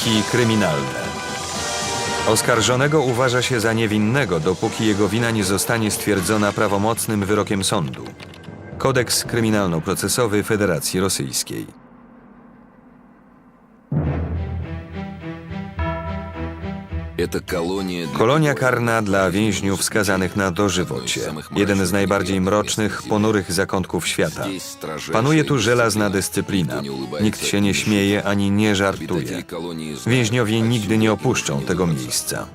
Kroniki kryminalne. Oskarżonego uważa się za niewinnego, dopóki jego wina nie zostanie stwierdzona prawomocnym wyrokiem sądu. Kodeks kryminalno-procesowy Federacji Rosyjskiej. Kolonia karna dla więźniów skazanych na dożywocie. Jeden z najbardziej mrocznych, ponurych zakątków świata. Panuje tu żelazna dyscyplina. Nikt się nie śmieje ani nie żartuje. Więźniowie nigdy nie opuszczą tego miejsca.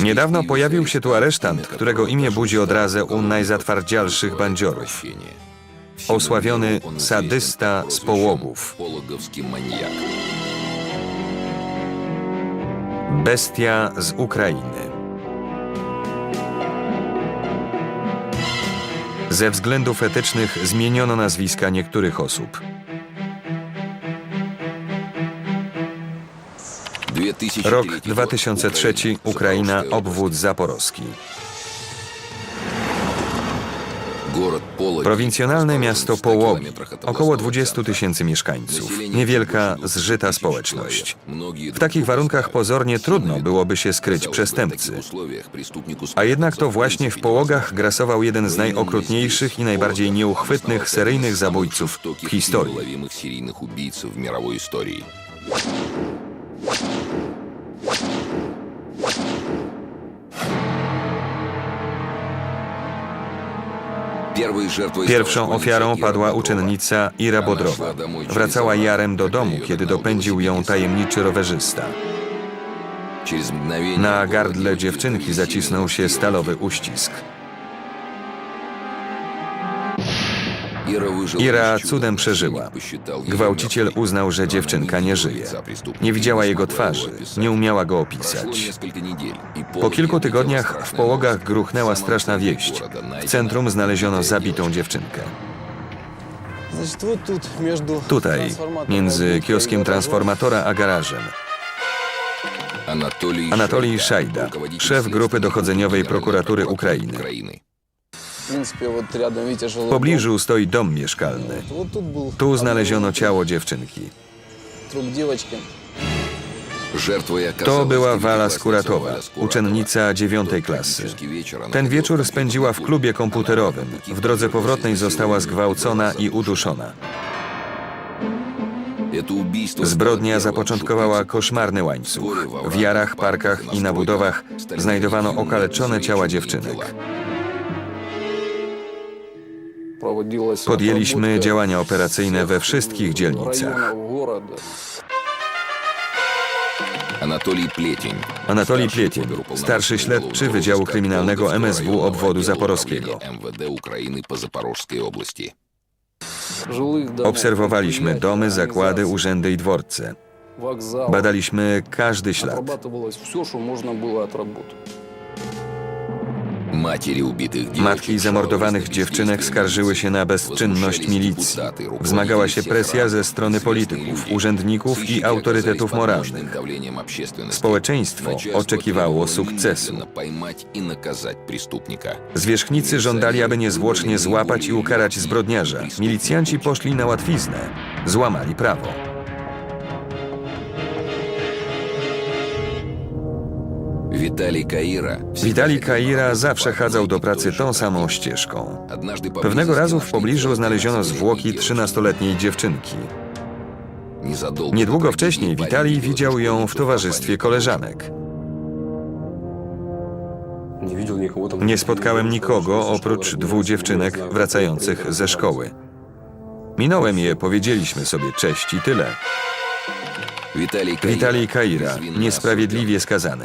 Niedawno pojawił się tu aresztant, którego imię budzi odrazę u najzatwardzialszych bandziorów. Osławiony sadysta z połogów. Bestia z Ukrainy. Ze względów etycznych zmieniono nazwiska niektórych osób. 2003 Rok 2003 Ukraina, obwód zaporowski. Prowincjonalne miasto Połogi, około 20 tysięcy mieszkańców, niewielka, zżyta społeczność. W takich warunkach pozornie trudno byłoby się skryć przestępcy. A jednak to właśnie w Połogach grasował jeden z najokrutniejszych i najbardziej nieuchwytnych seryjnych zabójców w historii. Pierwszą ofiarą padła uczennica Ira Bodrowa. Wracała jarem do domu, kiedy dopędził ją tajemniczy rowerzysta. Na gardle dziewczynki zacisnął się stalowy uścisk. Ira cudem przeżyła. Gwałciciel uznał, że dziewczynka nie żyje. Nie widziała jego twarzy, nie umiała go opisać. Po kilku tygodniach w połogach gruchnęła straszna wieść. W centrum znaleziono zabitą dziewczynkę. Tutaj, między kioskiem transformatora a garażem. Anatolij Szajda, szef grupy dochodzeniowej prokuratury Ukrainy. W pobliżu stoi dom mieszkalny. Tu znaleziono ciało dziewczynki. To była Wala Skuratowa, uczennica dziewiątej klasy. Ten wieczór spędziła w klubie komputerowym. W drodze powrotnej została zgwałcona i uduszona. Zbrodnia zapoczątkowała koszmarny łańcuch. W jarach, parkach i na budowach znajdowano okaleczone ciała dziewczynek. Podjęliśmy działania operacyjne we wszystkich dzielnicach. Anatolij Pletień. Starszy śledczy Wydziału Kryminalnego MSW Obwodu Zaporowskiego. Obserwowaliśmy domy, zakłady, urzędy i dworce. Badaliśmy każdy ślad. Матери убитых девочек Matki zamordowanych жаловались на dziewczynek бездействие skarżyły się na милиции. bezczynność Возмущались milicji. депутаты, руководители Wzmagała się всех presja рангов, ze strony известные polityków, люди. urzędników i Сыщики autorytetów оказались под moralnych. мощным давлением общественности. Społeczeństwo Начальство oczekiwało требовало sukcesu. немедленно поймать и наказать преступника. Zwierzchnicy żądali, aby niezwłocznie złapać i ukarać zbrodniarza. Milicjanci poszli na łatwiznę. Złamali prawo. Witali Kaira zawsze chadzał do pracy tą samą ścieżką. Pewnego razu w pobliżu znaleziono zwłoki 13-letniej dziewczynki. Niedługo wcześniej Witali widział ją w towarzystwie koleżanek. Nie spotkałem nikogo oprócz dwóch dziewczynek wracających ze szkoły. Minąłem je, powiedzieliśmy sobie cześć i tyle. Witali Kaira, niesprawiedliwie skazany.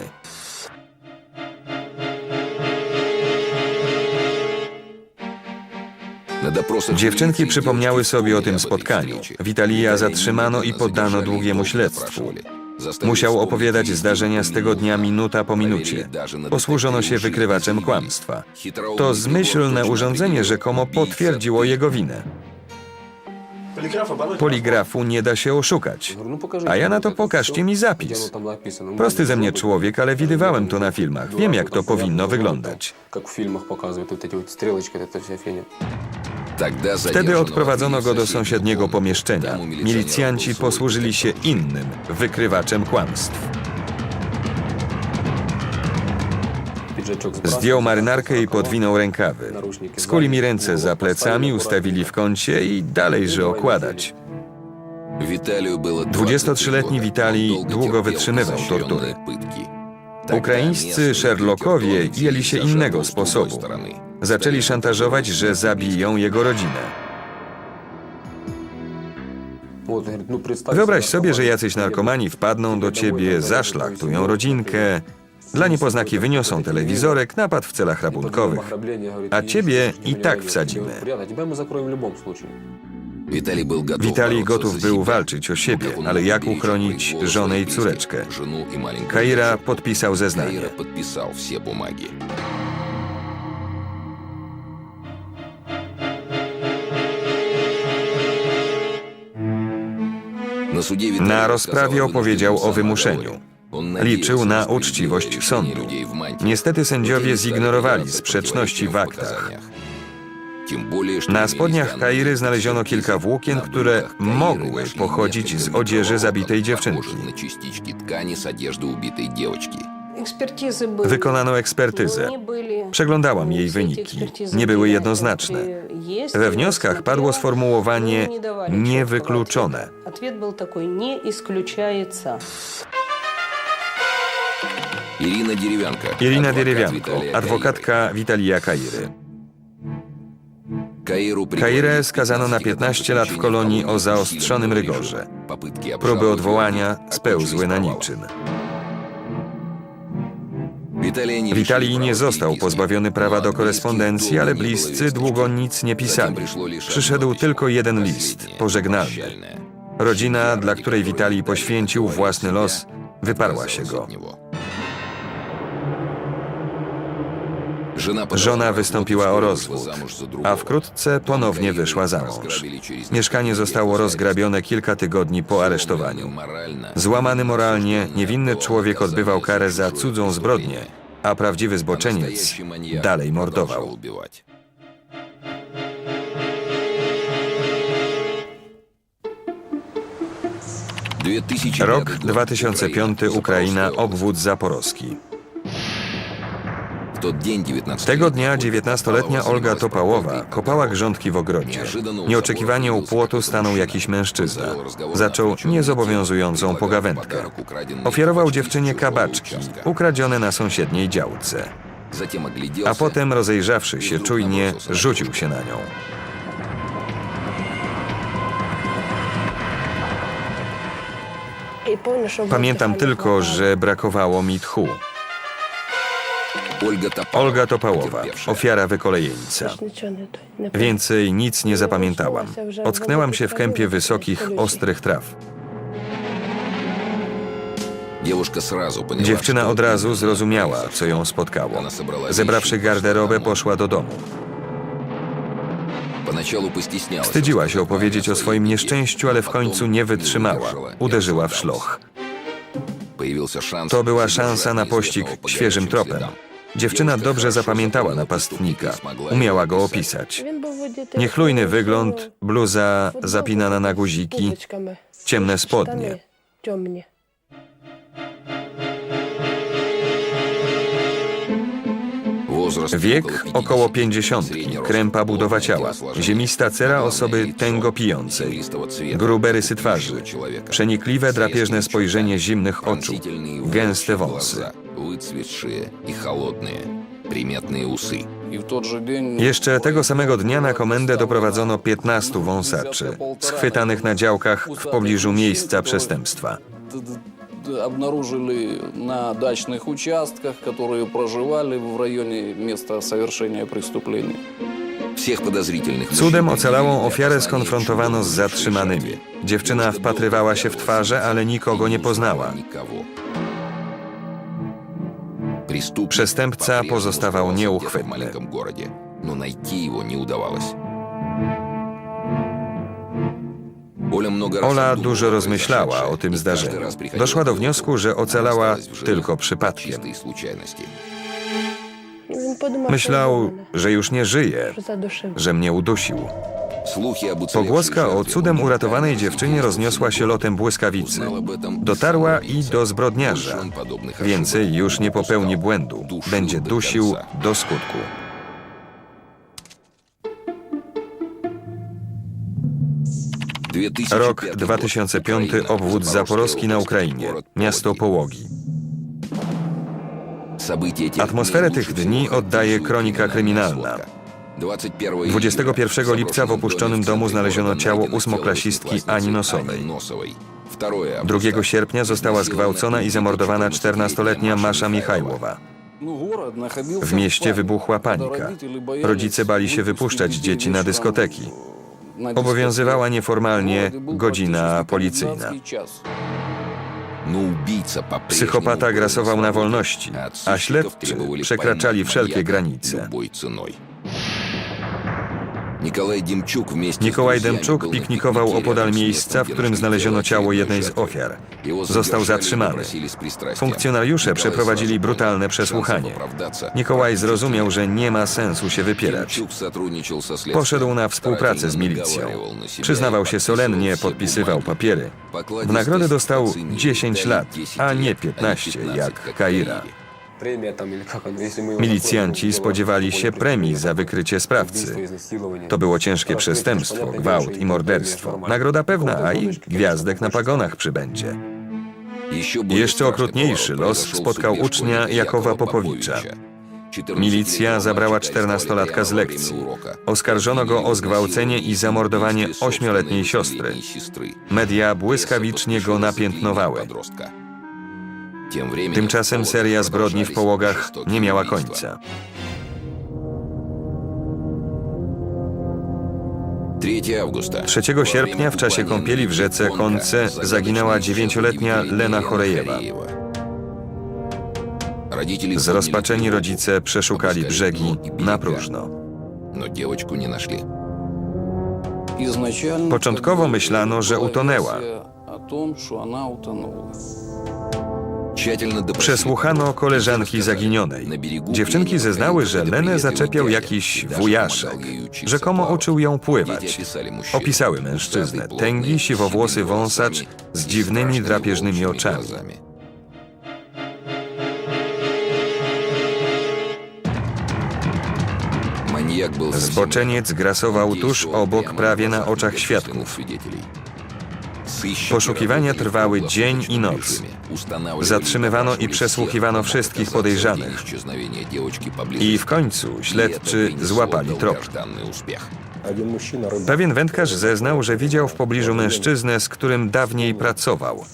Dziewczynki milicji przypomniały девочки sobie o вспомнили tym об этой spotkaniu. встрече. Witalija Виталия zatrzymano i немедленно poddano задержали и długiemu долго śledztwu. допрашивали. Zastawił Musiał wspomnieć opowiadać wszystkie zdarzenia z tego inne dnia minuta po Prowerili minucie. даже na Posłużono się detektywie wykrywaczem użyli kłamstwa. Chytroumny To Igor zmyślne точно urządzenie определил, rzekomo убийца potwierdziło ты. jego winę. Poligrafu nie da się oszukać. A ja na to pokażcie mi zapis. Prosty ze mnie człowiek, ale widywałem to na filmach. Wiem, jak to powinno wyglądać. Как в фильмах показывают вот эти вот стрелочки, это вся фигня. Тогда Wtedy odprowadzono go do sąsiedniego pomieszczenia. Milicjanci posłużyli się innym, wykrywaczem kłamstw. Zdjął marynarkę i podwinął rękawy. Skuli mi ręce za plecami, ustawili w kącie i dalej, że okładać. 23-letni Witalii długo wytrzymywał tortury. Ukraińscy Sherlockowie jęli się innego sposobu zaczęli szantażować, że zabiją jego rodzinę. Wyobraź sobie, że jacyś narkomani wpadną do ciebie, zaszlachtują rodzinkę, dla niepoznaki wyniosą telewizorek, napad w celach rabunkowych, a ciebie i tak wsadzimy. Witalij gotów był walczyć o siebie, ale jak uchronić żonę i córeczkę? Kaira podpisał zeznanie. Na rozprawie opowiedział o wymuszeniu. Liczył na uczciwość sądu. Niestety sędziowie zignorowali sprzeczności w aktach. Na spodniach Kairy znaleziono kilka włókien, które mogły pochodzić z odzieży zabitej dziewczynki. похожих на частички ткани с одежды убитой девочки. Ekspertyzy były. Wykonano ekspertyzę. Nie byli- Przeglądałam jej Все эти wyniki. экспертизы Nie były были, jednoznaczne. которые есть, We я wnioskach смотрела, padło sformułowanie но не давали niewykluczone. четкого ответа. Ответ был такой «не исключается». Ирина Деревянко. Irina адвокат Dierewianko, Виталия adwokatka Witalija Kairy. Каиры. Каиру Kairę skazano na 15 lat w kolonii o zaostrzonym rygorze. Próby odwołania spełzły na niczym. Witalij nie został pozbawiony prawa do korespondencji, ale bliscy długo nic nie pisali. Przyszedł tylko jeden list, pożegnalny. Rodzina, dla której Witalij poświęcił własny los, wyparła się go. Żona wystąpiła o rozwód, a wkrótce ponownie wyszła za mąż. Mieszkanie zostało rozgrabione kilka tygodni po aresztowaniu. Złamany moralnie, niewinny człowiek odbywał karę za cudzą zbrodnię, a prawdziwy zboczeniec dalej mordował. Rok 2005 Ukraina, obwód zaporowski. Tego dnia 19-letnia Olga Topałowa kopała grządki w ogrodzie. Nieoczekiwanie u płotu stanął jakiś mężczyzna. Zaczął niezobowiązującą pogawędkę. Ofiarował dziewczynie kabaczki, ukradzione na sąsiedniej działce. A potem, rozejrzawszy się czujnie, rzucił się na nią. Pamiętam tylko, że brakowało mi tchu. Olga Topałowa, ofiara wykolejeńca. Więcej nic nie zapamiętałam. Ocknęłam się w kępie wysokich, ostrych traw. Dziewczyna od razu zrozumiała, co ją spotkało. Zebrawszy garderobę, poszła do domu. Wstydziła się opowiedzieć o swoim nieszczęściu, ale w końcu nie wytrzymała. Uderzyła w szloch. To była szansa na pościg świeżym tropem. Dziewczyna dobrze zapamiętała napastnika. Umiała go opisać. Niechlujny wygląd, bluza zapinana na guziki, ciemne spodnie. Wiek około pięćdziesiątki, krępa budowa ciała, ziemista cera osoby tęgo pijącej, grube rysy twarzy, przenikliwe drapieżne spojrzenie zimnych oczu, gęste wąsy И в тот же день Jeszcze tego samego dnia na komendę doprowadzono 15 wąsaczy, schwytanych na działkach w pobliżu miejsca przestępstwa. д- д- обнаружили на дачных участках, которые проживали в районе места совершения преступления. Cudem ocalałą ofiarę skonfrontowano z zatrzymanymi. Dziewczyna wpatrywała się w twarze, ale nikogo nie poznała. Przestępca pozostawał nieuchwytny. Ola dużo rozmyślała o tym zdarzeniu. Doszła do wniosku, że ocalała tylko przypadkiem. Myślał, że już nie żyje, że mnie udusił. Pogłoska o cudem uratowanej dziewczynie rozniosła się lotem błyskawicy. Dotarła i do zbrodniarza. Więcej już nie popełni błędu. Będzie dusił do skutku. Rok 2005, obwód zaporowski na Ukrainie, miasto Połogi. Atmosferę tych dni oddaje kronika kryminalna. 21 lipca w opuszczonym domu znaleziono ciało ósmoklasistki Ani Nosowej. 2 sierpnia została zgwałcona i zamordowana 14-letnia Masza Michajłowa. W mieście wybuchła panika. Rodzice bali się wypuszczać dzieci na dyskoteki. Obowiązywała nieformalnie godzina policyjna. Psychopata grasował na wolności, a śledczy przekraczali wszelkie granice. Nikolaj Demczuk piknikował opodal miejsca, w którym znaleziono ciało jednej z ofiar. Został zatrzymany. Funkcjonariusze przeprowadzili brutalne przesłuchanie. Nikolaj zrozumiał, że nie ma sensu się wypierać. Poszedł na współpracę z milicją. Przyznawał się solennie, podpisywał papiery. W nagrodę dostał 10 lat, a nie 15, jak Kaira. Milicjanci spodziewali się premii za wykrycie sprawcy. To było ciężkie przestępstwo, gwałt i morderstwo. Nagroda pewna, a i gwiazdek na pagonach przybędzie. Jeszcze okrutniejszy los spotkał ucznia Jakowa Popowicza. Milicja zabrała czternastolatka z lekcji. Oskarżono go o zgwałcenie i zamordowanie ośmioletniej siostry. Media błyskawicznie go napiętnowały. Tymczasem seria zbrodni w połogach nie miała końca. 3 sierpnia w czasie kąpieli w rzece Konce zaginęła dziewięcioletnia Lena Chorejewa. Zrozpaczeni rodzice przeszukali brzegi na próżno. Początkowo myślano, że utonęła. Przesłuchano koleżanki zaginionej. Dziewczynki zeznały, że Lenę zaczepiał jakiś wujaszek. Rzekomo uczył ją pływać. Opisały mężczyznę, tęgi, siwowłosy wąsacz z dziwnymi, drapieżnymi oczami. Zboczeniec grasował tuż obok, prawie na oczach świadków. Poszukiwania trwały dzień i noc. Zatrzymywano i przesłuchiwano wszystkich podejrzanych. I w końcu śledczy złapali trop. Один мужчина рыбак. Pewien wędkarz zeznał, że widział w pobliżu mężczyznę, z którym dawniej pracował.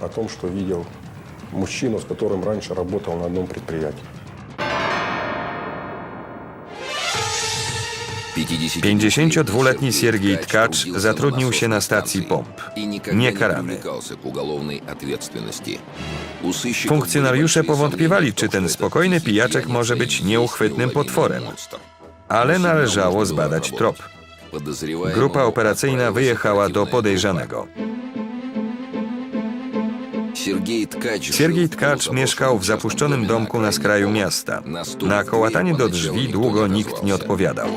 о том, что видел мужчину, с которым раньше работал на одном предприятии. 52-letni Siergiej Tkacz zatrudnił się na stacji pomp. Niekarany. Funkcjonariusze powątpiewali, czy ten spokojny pijaczek może być nieuchwytnym potworem. Ale należało zbadać trop. Grupa operacyjna wyjechała do podejrzanego. Siergiej Tkacz mieszkał w zapuszczonym domku na skraju miasta. Na kołatanie do drzwi długo nikt nie odpowiadał.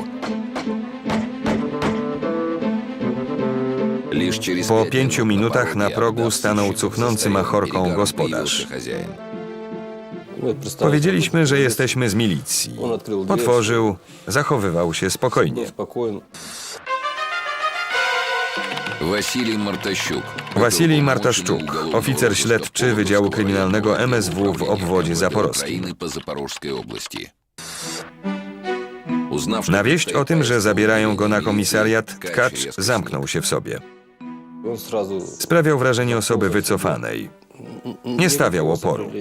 Po pięciu minutach na progu stanął cuchnący machorką gospodarz. Powiedzieliśmy, że jesteśmy z milicji. Otworzył, zachowywał się spokojnie. Wasilij Martaszczuk. Martaszczuk, oficer śledczy Wydziału Kryminalnego MSW w obwodzie zaporowskim. Na wieść o tym, że zabierają go na komisariat, tkacz zamknął się w sobie. Sprawiał wrażenie osoby wycofanej. Nie stawiał oporu.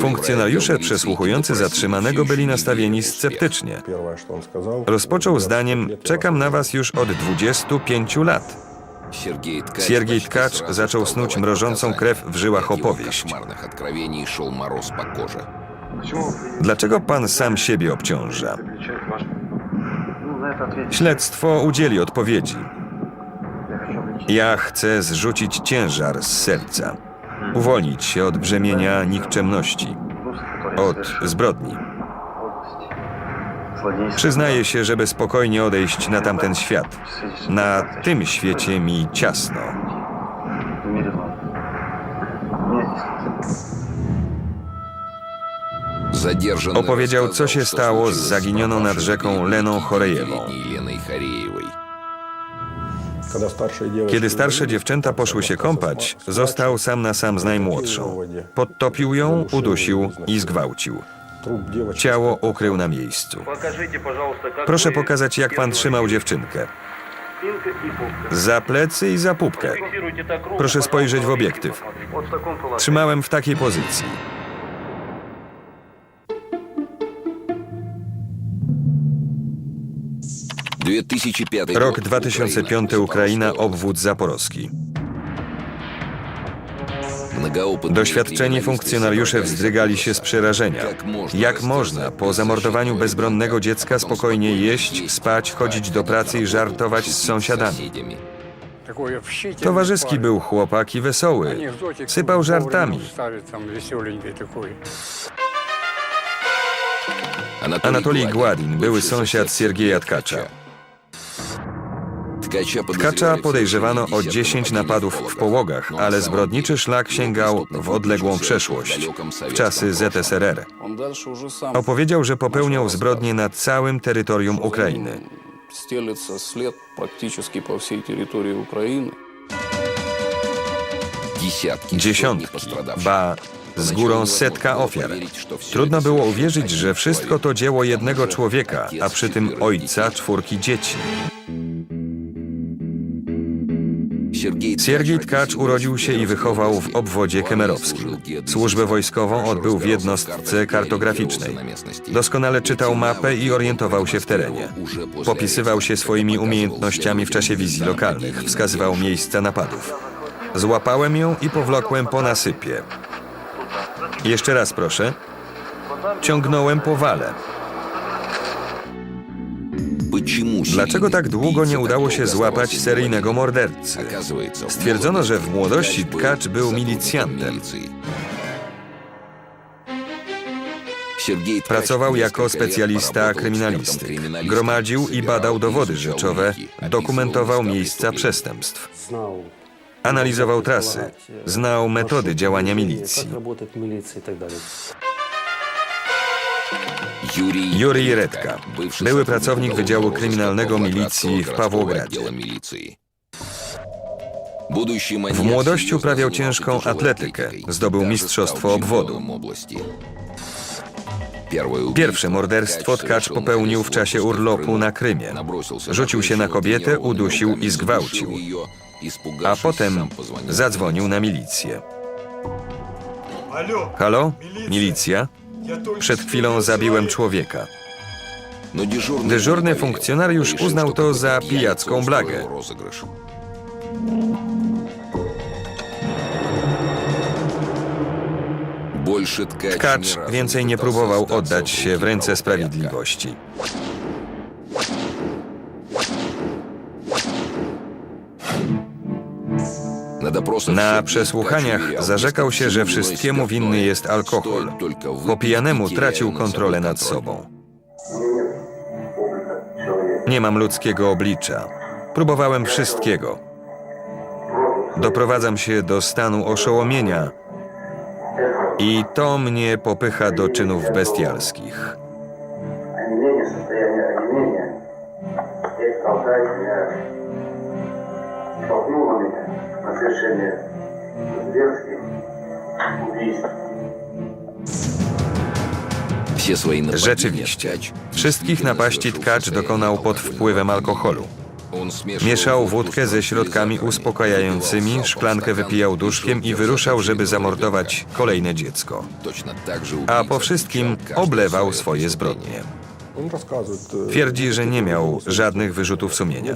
Funkcjonariusze przesłuchujący zatrzymanego byli nastawieni sceptycznie. Rozpoczął zdaniem: Czekam na was już od 25 lat. Siergiej Tkacz zaczął snuć mrożącą krew w żyłach opowieść. Dlaczego pan sam siebie obciąża? Śledztwo udzieli odpowiedzi. Ja chcę zrzucić ciężar z serca, uwolnić się od brzemienia nikczemności. od zbrodni. Przyznaję się, żeby spokojnie odejść na tamten świat. Na tym świecie mi ciasno. Opowiedział, co się stało z zaginioną nad rzeką Leną Chorejewą. Kiedy starsze dziewczęta poszły się kąpać, został sam na sam z najmłodszą. Podtopił ją, udusił i zgwałcił. Ciało ukrył na miejscu. Proszę pokazać, jak pan trzymał dziewczynkę. Za plecy i za pupkę. Proszę spojrzeć w obiektyw. Trzymałem w takiej pozycji. Rok 2005 Ukraina, obwód zaporowski. Doświadczeni funkcjonariusze wzdrygali się z przerażenia. Jak można po zamordowaniu bezbronnego dziecka spokojnie jeść, spać, chodzić do pracy i żartować z sąsiadami? Towarzyski był chłopak i wesoły. Sypał żartami. Anatolij Gładin, były sąsiad Siergieja Tkacza. Tkacza podejrzewano o 10 napadów w połogach, ale zbrodniczy szlak sięgał w odległą przeszłość, w czasy ZSRR. Он дальше уже сам Opowiedział, że popełniał zbrodnie na całym terytorium Ukrainy. стелится след практически по всей территории Украины. Dziesiątki, ba z górą setka ofiar. Trudno było uwierzyć, że wszystko to dzieło jednego człowieka, a przy tym ojca czwórki dzieci. Siergiej Tkacz urodził się i wychował w obwodzie kemerowskim. Służbę wojskową odbył w jednostce kartograficznej. Doskonale czytał mapę i orientował się w terenie. Popisywał się swoimi umiejętnościami w czasie wizji lokalnych, wskazywał miejsca napadów. Złapałem ją i powlokłem po nasypie. Jeszcze raz proszę. Ciągnąłem po wale. Dlaczego tak długo nie udało się złapać seryjnego mordercy? Stwierdzono, że w młodości Tkacz był milicjantem. Pracował jako specjalista kryminalistyk. Gromadził i badał dowody rzeczowe, dokumentował miejsca przestępstw. Analizował trasy, znał metody działania milicji. Jurij Redka, były pracownik Wydziału Kryminalnego Milicji w Pawłogradzie. W młodości uprawiał ciężką atletykę, zdobył mistrzostwo obwodu. Pierwsze morderstwo Tkacz popełnił w czasie urlopu na Krymie. Rzucił się na kobietę, udusił i zgwałcił, a potem zadzwonił na milicję. Halo? Milicja? Przed chwilą zabiłem człowieka. Dyżurny funkcjonariusz uznał to za pijacką blagę. Tkacz więcej nie próbował oddać się w ręce sprawiedliwości. Na przesłuchaniach zarzekał się, że wszystkiemu winny jest alkohol. Po pijanemu tracił kontrolę nad sobą. Nie mam ludzkiego oblicza. Próbowałem wszystkiego. Doprowadzam się do stanu oszołomienia i to mnie popycha do czynów bestialskich. Rzeczywiście, wszystkich napaści Tkacz dokonał pod wpływem alkoholu. Mieszał wódkę ze środkami uspokajającymi, szklankę wypijał duszkiem i wyruszał, żeby zamordować kolejne dziecko. A po wszystkim oblewał swoje zbrodnie. Twierdzi, że nie miał żadnych wyrzutów sumienia.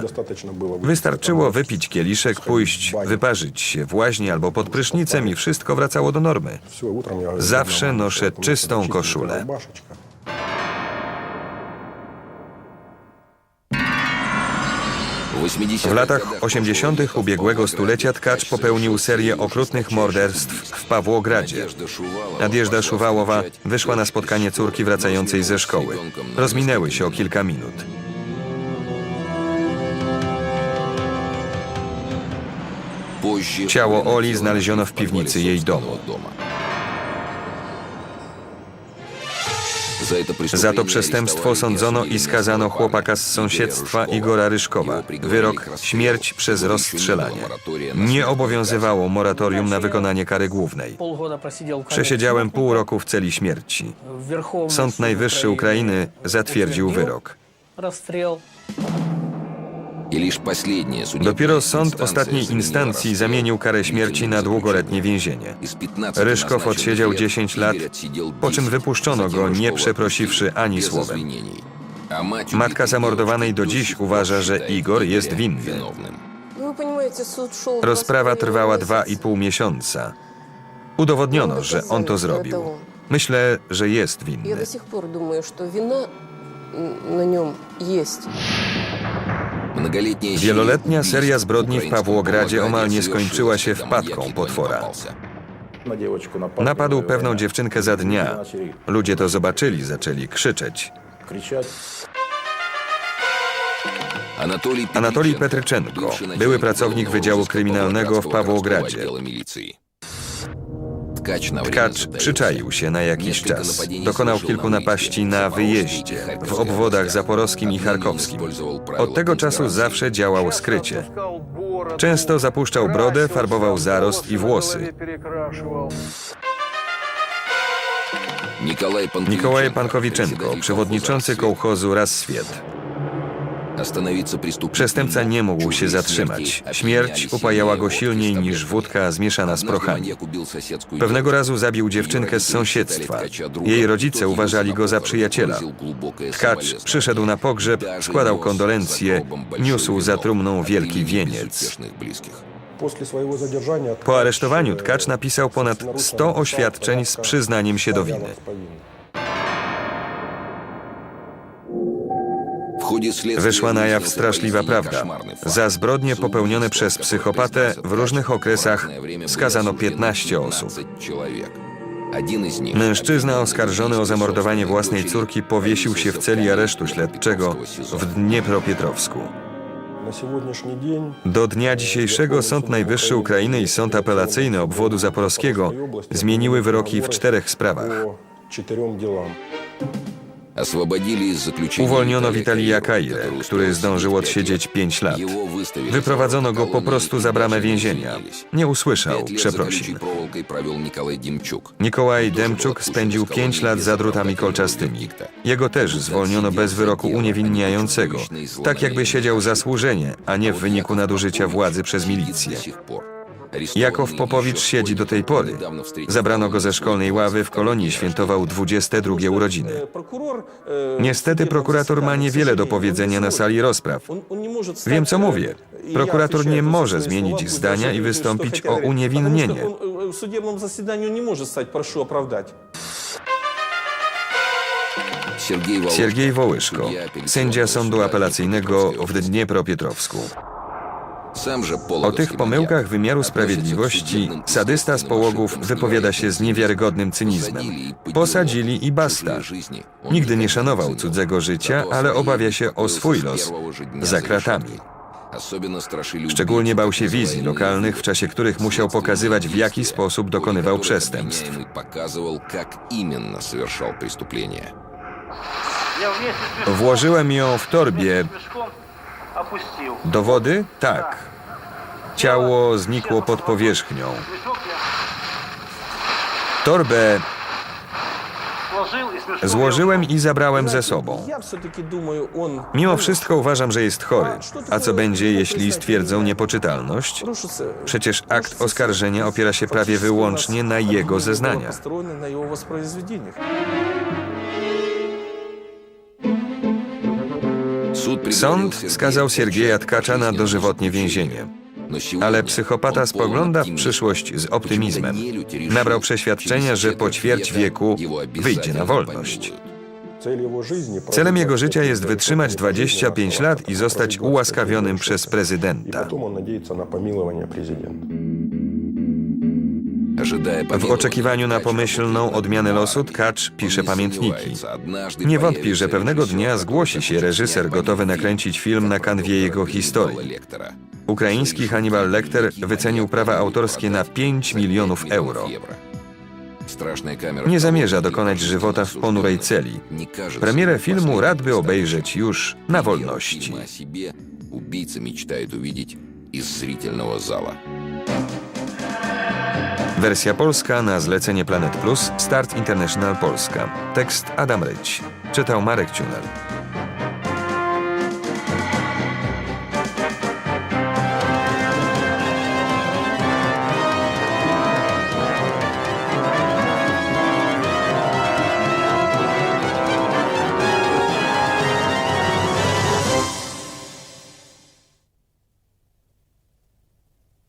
Wystarczyło wypić kieliszek, pójść, wyparzyć się w łaźni albo pod prysznicem i wszystko wracało do normy. Zawsze noszę czystą koszulę. W latach 80. ubiegłego stulecia Tkacz popełnił serię okrutnych morderstw w Pawłogradzie. Nadjeżda Szuwałowa wyszła na spotkanie córki wracającej ze szkoły. Rozminęły się o kilka minut. Ciało Oli znaleziono w piwnicy jej domu. Za to przestępstwo sądzono i skazano chłopaka z sąsiedztwa Igora Ryszkowa. Wyrok śmierć przez rozstrzelanie. Nie obowiązywało moratorium na wykonanie kary głównej. Przesiedziałem pół roku w celi śmierci. Sąd Najwyższy Ukrainy zatwierdził wyrok. Rozstrzel. Dopiero sąd ostatniej instancji zamienił karę śmierci na długoletnie więzienie. Ryszkow odsiedział 10 lat, po czym wypuszczono go, nie przeprosiwszy ani słowem. Matka zamordowanej do dziś uważa, że Igor jest winny. Rozprawa trwała dwa i pół miesiąca. Udowodniono, że on to zrobił. Myślę, że jest Я winny. до сих пор думаю, что вина м, на нем есть. Wieloletnia seria zbrodni w Pawłogradzie omal nie skończyła się wpadką potwora. Napadł pewną dziewczynkę za dnia. Ludzie to zobaczyli, zaczęli krzyczeć. Anatolij Petryczenko, były pracownik Wydziału Kryminalnego w Pawłogradzie. Tkacz przyczaił się na jakiś czas. Dokonał kilku napaści na wyjeździe, w obwodach zaporowskim i charkowskim. Od tego czasu zawsze działał skrycie. Często zapuszczał brodę, farbował zarost i włosy. Mikołaj Pankowiczenko, przewodniczący kołchozu Raz Świet. Przestępca nie mógł się zatrzymać. Śmierć upajała go silniej niż wódka zmieszana z prochami. Pewnego razu zabił dziewczynkę z sąsiedztwa. Jej rodzice uważali go za przyjaciela. Tkacz przyszedł na pogrzeb, składał kondolencje, niósł za trumną wielki wieniec. Po aresztowaniu tkacz napisał ponad 100 oświadczeń z przyznaniem się do winy. Wyszła na jaw straszliwa prawda. Za zbrodnie popełnione przez psychopatę w różnych okresach skazano 15 osób. Mężczyzna oskarżony o zamordowanie własnej córki powiesił się w celi aresztu śledczego w Dniepropietrowsku. Do dnia dzisiejszego Sąd Najwyższy Ukrainy i Sąd Apelacyjny Obwodu Zaporowskiego zmieniły wyroki w czterech sprawach. Uwolniono Witalia Kaire, który zdążył odsiedzieć 5 lat. Wyprowadzono go po prostu za bramę więzienia. Nie usłyszał przeprosin. Nikołaj Demczuk spędził 5 lat za drutami kolczastymi. Jego też zwolniono bez wyroku uniewinniającego, tak jakby siedział za służenie, a nie w wyniku nadużycia władzy przez milicję. Jakow Popowicz siedzi do tej pory. Zabrano go ze szkolnej ławy w kolonii, świętował 22 urodziny. Прокурор, э, Niestety prokurator ma niewiele do powiedzenia na sali rozpraw. он, он не может стать, Wiem, co э, mówię. и Prokurator я nie отвечаю за może свои zmienić слова, zdania даже i что wystąpić хотя o говорит. uniewinnienie. Потому что он, э, в судебном заседании он не может стать, прошу оправдать. Siergiej Wołyszko, sędzia sądu apelacyjnego w Dniepropietrowsku. O tych pomyłkach wymiaru sprawiedliwości sadysta z połogów wypowiada się z niewiarygodnym cynizmem. Posadzili i basta. Nigdy nie szanował cudzego życia, ale obawia się o swój los za kratami. Szczególnie bał się wizji lokalnych, w czasie których musiał pokazywać, w jaki sposób dokonywał przestępstw. Włożyłem ją w torbie. Dowody? Tak. Ciało znikło pod powierzchnią. Torbę złożyłem i zabrałem ze sobą. Mimo wszystko uważam, że jest chory. A co będzie, jeśli stwierdzą niepoczytalność? Przecież akt oskarżenia opiera się prawie wyłącznie na jego zeznania. Sąd skazał Siergieja Tkacza na dożywotnie więzienie. Ale psychopata spogląda w przyszłość z optymizmem. Nabrał przeświadczenia, że po ćwierć wieku wyjdzie na wolność. Celem jego życia jest wytrzymać 25 lat i zostać ułaskawionym przez prezydenta. W oczekiwaniu na pomyślną odmianę losu Tkacz pisze pamiętniki. Nie wątpi, że pewnego dnia zgłosi się reżyser gotowy nakręcić film na kanwie jego historii. Лектора. Ukraiński Hannibal Lecter wycenił prawa autorskie na 5 milionów euro. Straszная камера Nie в zamierza колонии dokonać для żywota w ponurej celi. Nie кажется Premierę ему filmu последним rad by представлением. obejrzeć już na Премьеру wolności. фильма о себе убийца мечтает увидеть из зрительного зала. Wersja polska na zlecenie Planet Plus, Start International Polska. Tekst Adam Ryć. Czytał Marek Ciunel.